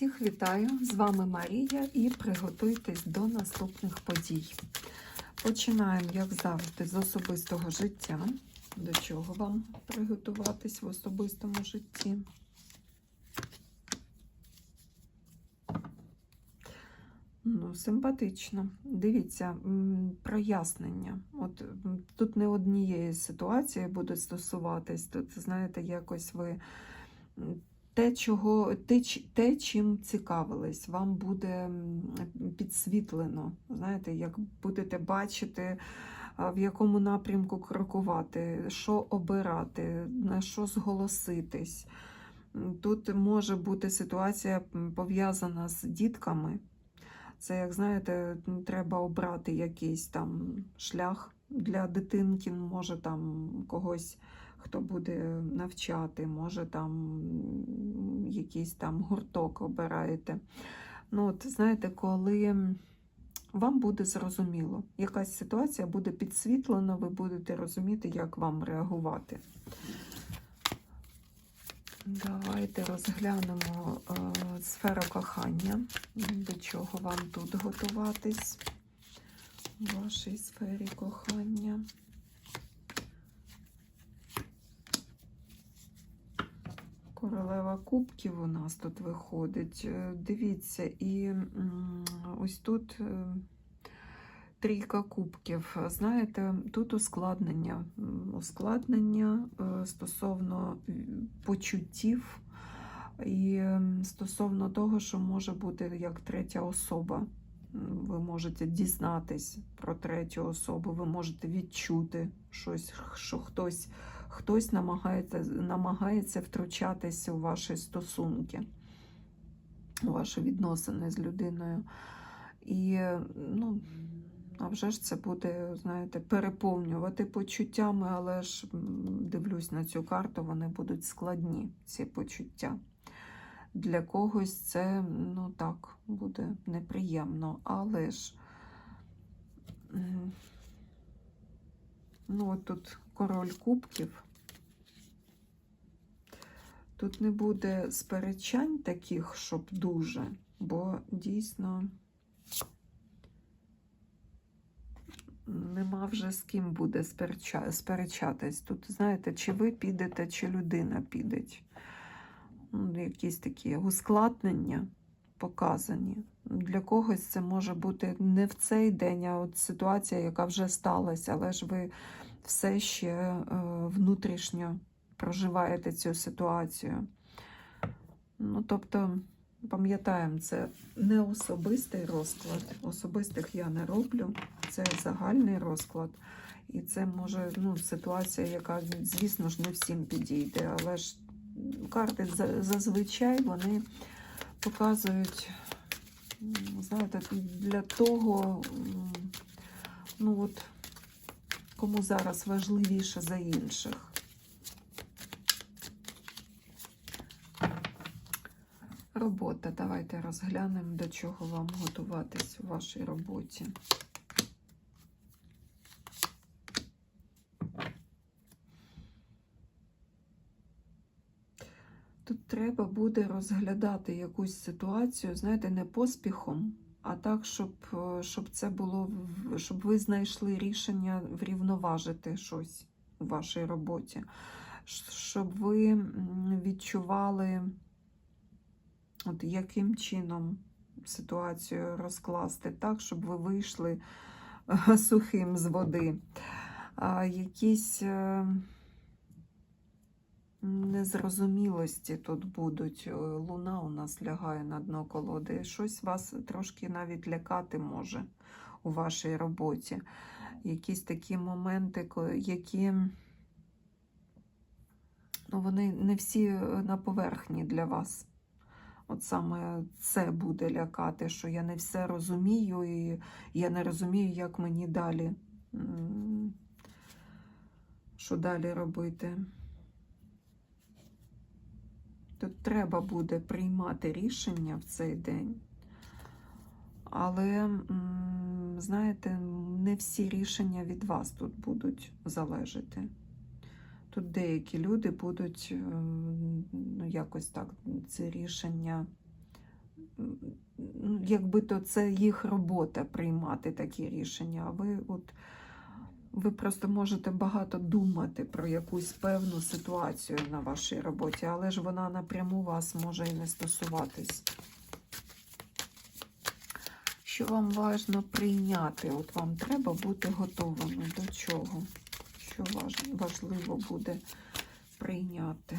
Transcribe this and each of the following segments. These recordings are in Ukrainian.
Всіх вітаю! З вами Марія і приготуйтесь до наступних подій. Починаємо, як завжди, з особистого життя. До чого вам приготуватись в особистому житті? Ну, симпатично. Дивіться, прояснення. От тут не однієї ситуації буде стосуватись. Тут, знаєте, якось ви те, чого, те, те, чим цікавились, вам буде підсвітлено. Знаєте, як будете бачити, в якому напрямку крокувати, що обирати, на що зголоситись. Тут може бути ситуація пов'язана з дітками. Це, як знаєте, треба обрати якийсь там шлях для дитинки, може там когось, хто буде навчати, може там якийсь там гурток обираєте. Ну, от, знаєте, коли вам буде зрозуміло, якась ситуація буде підсвітлена, ви будете розуміти, як вам реагувати. Давайте розглянемо е, сферу кохання. До чого вам тут готуватись у вашій сфері кохання. Королева кубків у нас тут виходить. Е, Дивіться, і ось тут е, трійка кубків. Знаєте, тут ускладнення. Ускладнення е, стосовно почуттів і стосовно того, що може бути як третя особа. Ви можете дізнатись про третю особу, ви можете відчути щось, що хтось, хтось намагається, намагається втручатися у ваші стосунки, у ваші відносини з людиною. І ну, а вже ж це буде, знаєте, переповнювати почуттями, але ж дивлюсь на цю карту, вони будуть складні, ці почуття. Для когось це, ну так, буде неприємно, але ж ну, от тут король кубків. Тут не буде сперечань таких, щоб дуже, бо дійсно нема вже з ким буде сперечатись. Тут, знаєте, чи ви підете, чи людина піде. Ну, Якісь такі ускладнення показані. Для когось це може бути не в цей день, а от ситуація, яка вже сталася, але ж ви все ще е, внутрішньо проживаєте цю ситуацію. Ну, тобто, пам'ятаємо, це не особистий розклад. Особистих я не роблю, це загальний розклад. І це може ну, ситуація, яка, звісно ж, не всім підійде, але ж карти зазвичай вони показують, знаєте, для того, ну от, кому зараз важливіше за інших. Робота. Давайте розглянемо, до чого вам готуватись у вашій роботі. Тут треба буде розглядати якусь ситуацію, знаєте, не поспіхом, а так, щоб, е, щоб це було, щоб ви знайшли рішення врівноважити щось у вашій роботі, щоб ви відчували, от яким чином ситуацію розкласти так, щоб ви вийшли е, сухим з води. Якісь. Незрозумілості тут будуть. Е, Луна у нас лягає на дно колоди. Щось вас трошки навіть лякати може у вашій роботі. Якісь такі моменти, які ну, вони не всі е, на поверхні для вас. От саме це буде лякати, що я не все розумію, і я не розумію, як мені далі, що далі робити. Тут треба буде приймати рішення в цей день. Але, знаєте, не всі рішення від вас тут будуть залежати. Тут деякі люди будуть ем, ну, якось так це рішення ну, якби то це їх робота приймати такі рішення. А ви от ви просто можете багато думати про якусь певну ситуацію на вашій роботі, але ж вона напряму вас може і не стосуватись. Що вам важно прийняти? От вам треба бути готовими до чого? Що важливо буде прийняти?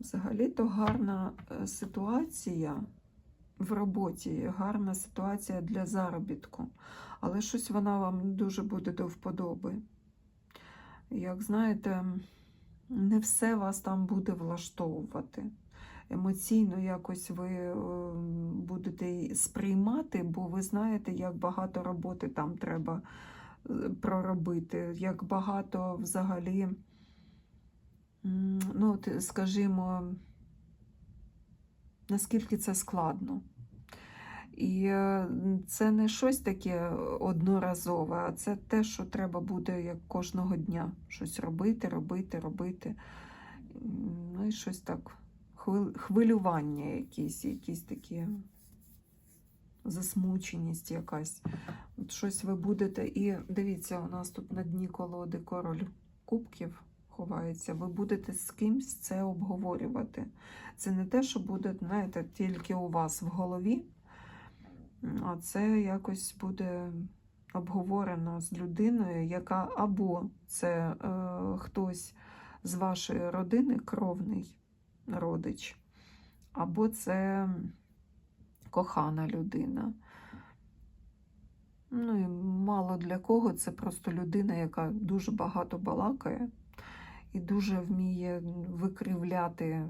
Взагалі-то гарна е, ситуація в роботі, гарна ситуація для заробітку, але щось вона вам дуже буде до вподоби. Як знаєте, не все вас там буде влаштовувати. Емоційно якось ви е, будете сприймати, бо ви знаєте, як багато роботи там треба е, проробити, як багато взагалі, ну, от, скажімо, наскільки це складно. І це не щось таке одноразове, а це те, що треба буде як кожного дня щось робити, робити, робити. Ну і щось так, хвилювання якісь, якісь такі засмученість якась. От щось ви будете. І дивіться, у нас тут на дні колоди король кубків ховається. Ви будете з кимсь це обговорювати. Це не те, що буде, знаєте, тільки у вас в голові. А це якось буде обговорено з людиною, яка або це е, хтось з вашої родини, кровний родич, або це кохана людина. Ну і мало для кого це просто людина, яка дуже багато балакає і дуже вміє викривляти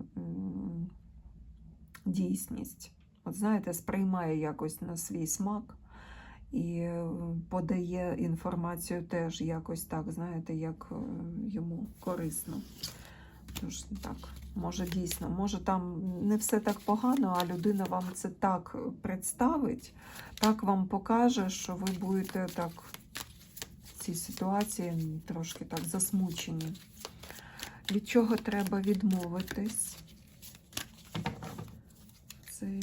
дійсність. От знаєте, сприймає якось на свій смак і е, подає інформацію теж якось так, знаєте, як е, йому корисно. Тож так, може дійсно, може там не все так погано, а людина вам це так представить, так вам покаже, що ви будете так в цій ситуації трошки так засмучені. Від чого треба відмовитись? Цей.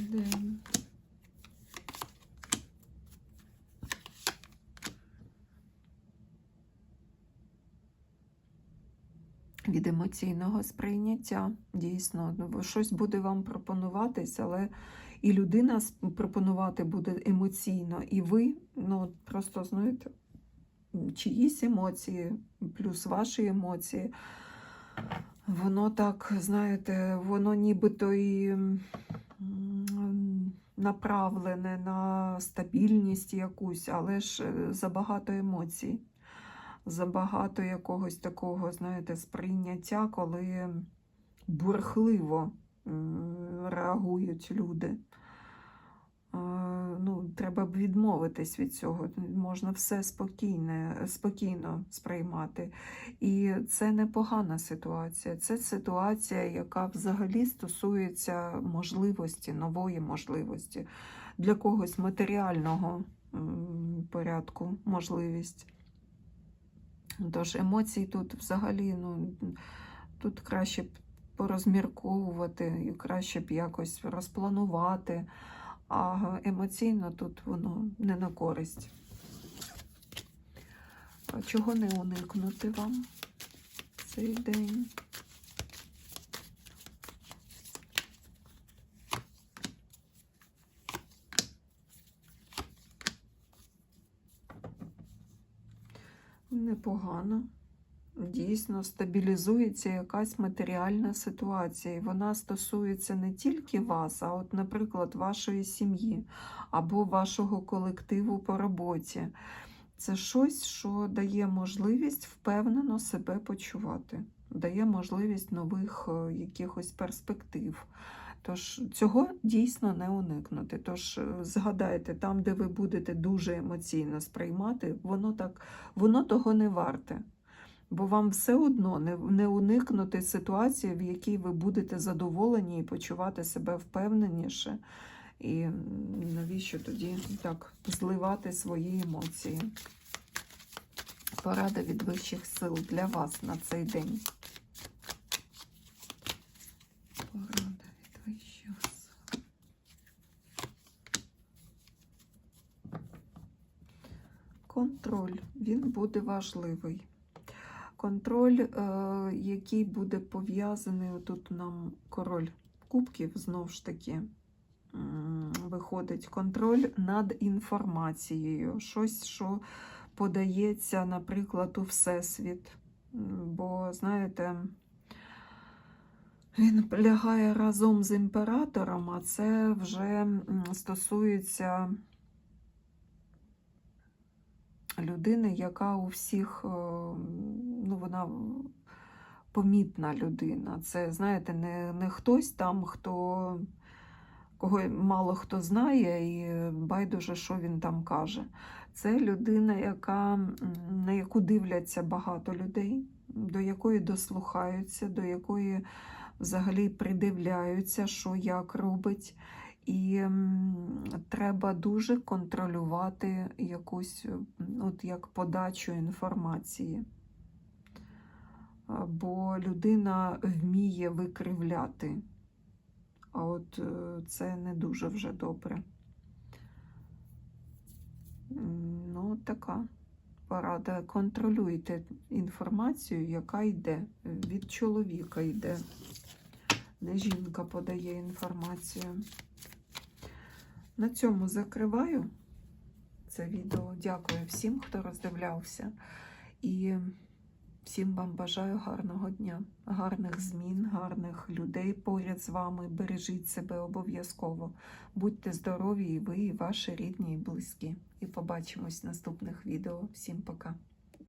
Від емоційного сприйняття. Дійсно, ну, щось буде вам пропонуватись, але і людина пропонувати буде емоційно, і ви, ну, просто знаєте, чиїсь емоції, плюс ваші емоції. Воно так, знаєте, воно нібито і направлене на стабільність якусь, але ж е, забагато емоцій, забагато якогось такого, знаєте, сприйняття, коли бурхливо реагують люди. Ну, треба б відмовитись від цього. Можна все спокійне, спокійно сприймати. І це непогана ситуація. Це ситуація, яка взагалі стосується можливості, нової можливості, для когось матеріального порядку, можливість. Тож емоцій тут взагалі, ну, тут краще б порозмірковувати, і краще б якось розпланувати, а емоційно тут воно не на користь. Чого не уникнути вам цей день? Непогано. Дійсно, стабілізується якась матеріальна ситуація, і вона стосується не тільки вас, а от, наприклад, вашої сім'ї або вашого колективу по роботі. Це щось, що дає можливість впевнено себе почувати, дає можливість нових е, якихось перспектив. Тож цього дійсно не уникнути. Тож е, згадайте, там, де ви будете дуже емоційно сприймати, воно так, воно того не варте бо вам все одно не, не уникнути ситуації, в якій ви будете задоволені і почувати себе впевненіше. І навіщо тоді так зливати свої емоції? Порада від вищих сил для вас на цей день. Порада від вищих сил. Контроль, він буде важливий. Контроль, е, який буде пов'язаний, тут нам король кубків, знову ж таки, виходить контроль над інформацією. Щось, що подається, наприклад, у Всесвіт. Бо, знаєте, він лягає разом з імператором, а це вже стосується людини, яка у всіх, е, ну, вона помітна людина. Це, знаєте, не, не хтось там, хто, кого мало хто знає, і байдуже, що він там каже. Це людина, яка, на яку дивляться багато людей, до якої дослухаються, до якої взагалі придивляються, що як робить. І треба дуже контролювати якусь от як подачу інформації. Бо людина вміє викривляти, а от е, це не дуже вже добре. Ну, така порада. Контролюйте інформацію, яка йде від чоловіка йде. Не жінка подає інформацію. На цьому закриваю це відео. Дякую всім, хто роздивлявся. І всім вам бажаю гарного дня, гарних змін, гарних людей поряд з вами. Бережіть себе обов'язково. Будьте здорові, і ви, і ваші рідні, і близькі. І побачимось в наступних відео. Всім пока.